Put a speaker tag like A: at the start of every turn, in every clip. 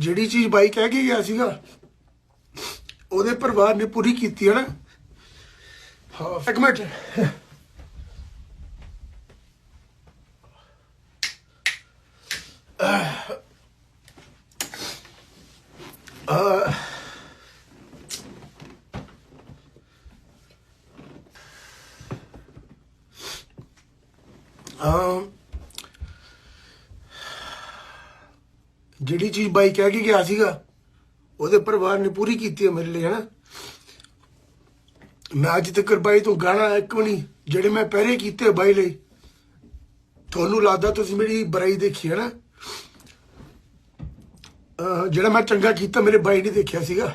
A: ਜਿਹੜੀ ਚੀਜ਼ ਬਾਈ ਕਹਿ ਕੇ ਗਿਆ ਸੀਗਾ ਉਹਦੇ ਪਰਿਵਾਰ ਨੇ ਪੂਰੀ ਕੀਤੀ ਹੈ ਨਾ? ਹਾਂ। ਇੱਕ ਮਿੰਟ। ਅਹ ਜਿਹੜੀ ਚੀਜ਼ ਬਾਈ ਕਹਿ ਕੇ ਗਿਆ ਸੀਗਾ, ਉਹਦੇ ਪਰਿਵਾਰ ਨੇ ਪੂਰੀ ਕੀਤੀ ਹੈ ਮੇਰੇ ਲਈ, ਹਨਾ? ਮੈਂ ਅੱਜ ਤੱਕ ਬਾਈ ਤੋਂ ਗਾਣਾ ਇੱਕ ਵੀ ਨਹੀਂ, ਜਿਹੜੇ ਮੈਂ ਪਹਿਰੇ ਕੀਤੇ ਬਾਈ ਲਈ, ਤੁਹਾਨੂੰ ਲੱਗਦਾ ਤੁਸੀਂ ਮੇਰੀ ਬੁਰਾਈ ਦੇਖੀ ਹੈ ਨਾ ਜਿਹੜਾ ਮੈਂ ਚੰਗਾ ਕੀਤਾ, ਮੇਰੇ ਬਾਈ ਨੇ ਦੇਖਿਆ ਸੀਗਾ।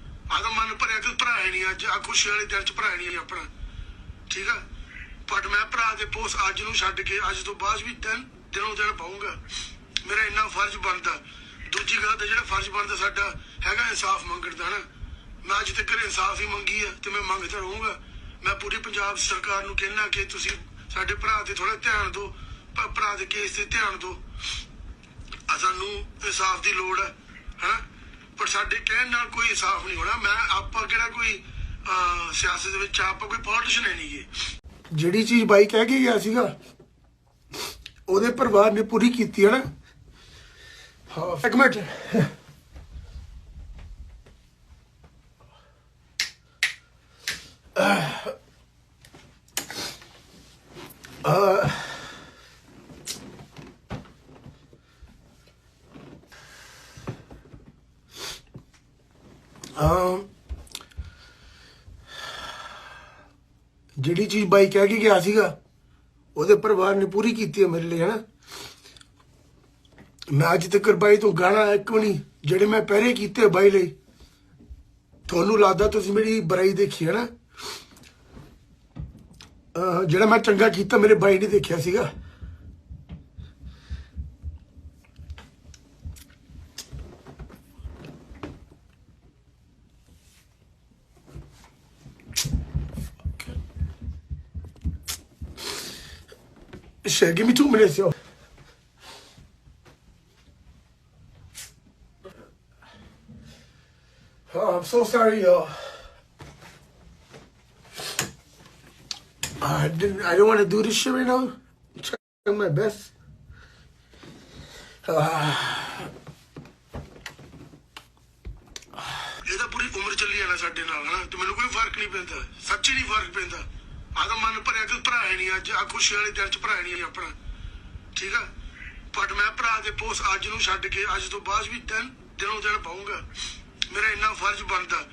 A: ਆਦਾ ਮਨ ਭਰਿਆ ਕਿ ਭਰਾ ਨਹੀਂ ਅੱਜ ਆ ਖੁਸ਼ੀ ਵਾਲੇ ਦਿਨ ਚ ਭਰਾ ਨਹੀਂ ਆਪਣਾ। ਠੀਕ ਆ? ਪਰ ਮੈਂ ਭਰਾ ਦੇ ਪੋਸ ਅੱਜ ਨੂੰ ਛੱਡ ਕੇ ਅੱਜ ਤੋਂ ਬਾਅਦ ਵੀ ਦਿਨ, ਦਿਨੋਂ ਦਿਨ ਪਾਉਂਗਾ। ਮੇਰਾ ਇੰਨਾ ਫਰਜ਼ ਬਣਦਾ। ਦੂਜੀ ਗੱਲ ਤੇ ਜਿਹੜਾ ਫਰਜ਼ ਬਣਦਾ ਸਾਡਾ, ਹੈਗਾ ਇਨਸਾਫ ਮੰਗਣ ਦਾ ਨਾ। ਮੈਂ ਅੱਜ ਤੱਕ ਇਨਸਾਫ ਹੀ ਮੰਗੀ ਆ ਤੇ ਮੈਂ ਮੰਗਦਾ ਰਹੂੰਗਾ। ਮੈਂ ਪੂਰੀ ਪੰਜਾਬ ਸਰਕਾਰ ਨੂੰ ਕਹਿਣਾ ਕਿ ਤੁਸੀਂ ਸਾਡੇ ਭਰਾ ਤੇ ਥੋੜਾ ਧਿਆਨ ਦਿਓ ਭਰਾ ਦੇ ਕੇਸ ਤੇ ਧਿਆਨ ਦਿਓ। ਆ ਸਾਨੂੰ ਇਨਸਾਫ ਦੀ ਲੋੜ ਹੈ ਸਾਡੇ ਕਹਿਣ ਨਾਲ ਕੋਈ ਇਨਸਾਫ ਨਹੀਂ ਹੋਣਾ। ਮੈਂ ਆਪਾਂ ਕਿਹੜਾ ਕੋਈ ਸਿਆਸਤ ਦੇ ਵਿੱਚ ਆਪਾਂ ਕੋਈ ਪੋਲੀਟੀਸ਼ੀਅਨ ਹੈ ਨਹੀਂਗੇ। ਜਿਹੜੀ ਚੀਜ਼ ਬਾਈ ਕਹਿ ਕੇ ਗਿਆ ਸੀਗਾ, ਉਹਦੇ ਪਰਿਵਾਰ ਨੇ ਪੂਰੀ ਕੀਤੀ ਹੈ ਨਾ। ਹਾਂ, ਇੱਕ ਮਿੰਟ। ਅਹ ਅਮ, ਜਿਹੜੀ ਚੀਜ਼ ਬਾਈ ਕਹਿ ਕੇ ਗਿਆ ਸੀਗਾ, ਉਹਦੇ ਪਰਿਵਾਰ ਨੇ ਪੂਰੀ ਕੀਤੀ ਹੈ ਮੇਰੇ ਲਈ, ਹਨਾ? ਮੈਂ ਅੱਜ ਤੱਕ ਬਾਈ ਤੋਂ ਗਾਣਾ ਇੱਕ ਵੀ ਨਹੀਂ, ਜਿਹੜੇ ਮੈਂ ਪਹਿਰੇ ਕੀਤੇ ਬਾਈ ਲਈ, ਤੁਹਾਨੂੰ ਲੱਗਦਾ ਤੁਸੀਂ ਮੇਰੀ ਬੁਰਾਈ ਦੇਖੀ ਹੈ ਨਾ ਜਿਹੜਾ ਮੈਂ ਚੰਗਾ ਕੀਤਾ, ਮੇਰੇ ਬਾਈ ਨੇ ਦੇਖਿਆ ਸੀਗਾ। Shit, give me two minutes, yo. Oh, I'm so sorry, yo. I didn't. I don't want to do this shit right now. I'm trying my best. ਇਹਦਾ ਪੂਰੀ ਉਮਰ ਚੱਲੀ ਜਾਣਾ ਸਾਡੇ ਨਾਲ ਹਨਾ ਤੇ ਮੈਨੂੰ ਕੋਈ ਫਰਕ ਨਹੀਂ ਪੈਂਦਾ ਸੱਚੀ ਨਹੀਂ ਫਰਕ ਪੈਂਦਾ ਆਦਾ ਮਨ ਭਰਿਆ ਕਿ ਭਰਾ ਨਹੀਂ ਅੱਜ ਆ ਖੁਸ਼ੀ ਵਾਲੇ ਦਿਨ ਚ ਭਰਾ ਨਹੀਂ ਆਪਣਾ। ਠੀਕ ਆ? ਪਰ ਮੈਂ ਭਰਾ ਦੇ ਪੋਸ ਅੱਜ ਨੂੰ ਛੱਡ ਕੇ ਅੱਜ ਤੋਂ ਬਾਅਦ ਵੀ ਦਿਨ ਦਿਨੋਂ ਦਿਨ ਪਾਉਂਗਾ। ਮੇਰਾ ਇੰਨਾ ਫਰਜ਼ ਬਣਦਾ।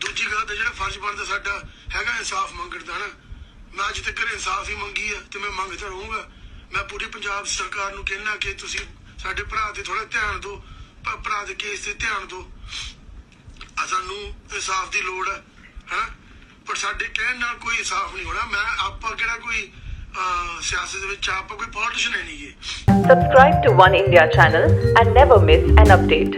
A: ਦੂਜੀ ਗੱਲ ਤੇ ਜਿਹੜਾ ਫਰਜ਼ ਬਣਦਾ ਸਾਡਾ, ਹੈਗਾ ਇਨਸਾਫ ਮੰਗਣ ਦਾ ਨਾ। ਮੈਂ ਅੱਜ ਤੱਕ ਇਨਸਾਫ ਹੀ ਮੰਗੀ ਆ ਤੇ ਮੈਂ ਮੰਗਦਾ ਰਹੂੰਗਾ। ਮੈਂ ਪੂਰੀ ਪੰਜਾਬ ਸਰਕਾਰ ਨੂੰ ਕਹਿਣਾ ਕਿ ਤੁਸੀਂ ਸਾਡੇ ਭਰਾ ਤੇ ਥੋੜਾ ਧਿਆਨ ਦਿਓ, ਭਰਾ ਦੇ ਕੇਸ ਤੇ ਧਿਆਨ ਦਿਓ। ਆ ਸਾਨੂੰ ਇਨਸਾਫ ਦੀ ਲੋੜ ਹੈ ਹਨਾ? ਪਰ ਸਾਡੇ ਕਹਿਣ ਨਾਲ ਕੋਈ ਇਨਸਾਫ ਨਹੀਂ ਹੋਣਾ ਮੈਂ, ਆਪਾਂ ਕਿਹੜਾ ਕੋਈ ਸਿਆਸਤ ਦੇ ਵਿੱਚ ਆਪਾਂ ਕੋਈ ਪੋਲੀਟੀਸ਼ੀਅਨ ਹੈ ਨਹੀਂਗੇ
B: Subscribe to One India channel and never miss an update.